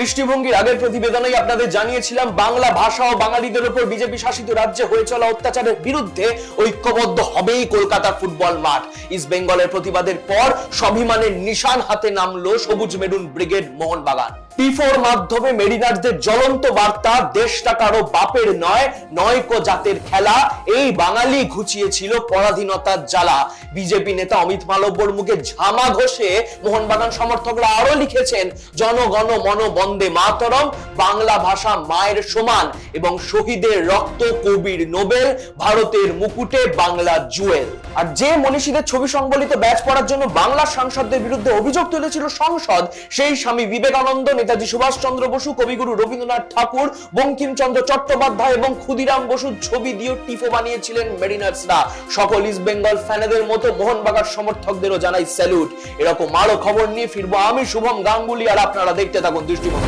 দৃষ্টিভঙ্গির আগের প্রতিবেদনেই আপনাদের জানিয়েছিলাম, বাংলা ভাষা ও বাঙালিদের উপর বিজেপি শাসিত রাজ্যে হয়ে চলা অত্যাচারের বিরুদ্ধে ঐক্যবদ্ধ হবেই কলকাতার ফুটবল মাঠ। ইস্ট বেঙ্গলের প্রতিবাদের পর স্বাভিমানের নিশান হাতে নামলো সবুজ মেরুন ব্রিগেড মোহনবাগান। টিফোর মাধ্যমে মেরিনারদের জ্বলন্ত বার্তা বাপের নয় নয়কো জাতের খেলা, এই বাঙালি ঘুচিয়েছিল পরাধীনতার জ্বালা। বিজেপি নেতা অমিত মালব্যর মুখে ঝামা ঘষে মোহনবাগান সমর্থকরা আরও লিখেছেন, জনগণ মন বন্দে মাতরম, বাংলা ভাষা মায়ের সমান এবং শহীদের রক্ত কবির নোবেল, ভারতের মুকুটে বাংলা জুয়েল। আর যে মনীষীদের ছবি সংবলিত ব্যাচ পড়ার জন্য বাংলার সাংসদদের বিরুদ্ধে অভিযোগ তুলেছিল সংসদ, সেই স্বামী বিবেকানন্দ, নেতাজি সুভাষচন্দ্র বসু, কবিগুরু রবীন্দ্রনাথ ঠাকুর, বঙ্কিমচন্দ্র চট্টোপাধ্যায় এবং ক্ষুদিরাম বসুর ছবি দিয়ে টিফো বানিয়েছিলেন মেরিনার্সরা। সকল ইস্ট বেঙ্গল ফ্যানেদের মতো মোহনবাগান সমর্থকদেরও জানাই স্যালুট। এরকম আরও খবর নিয়ে ফিরবো আমি, শুভম গাঙ্গুলি, আর আপনারা দেখতে থাকুন দৃষ্টিভঙ্গি।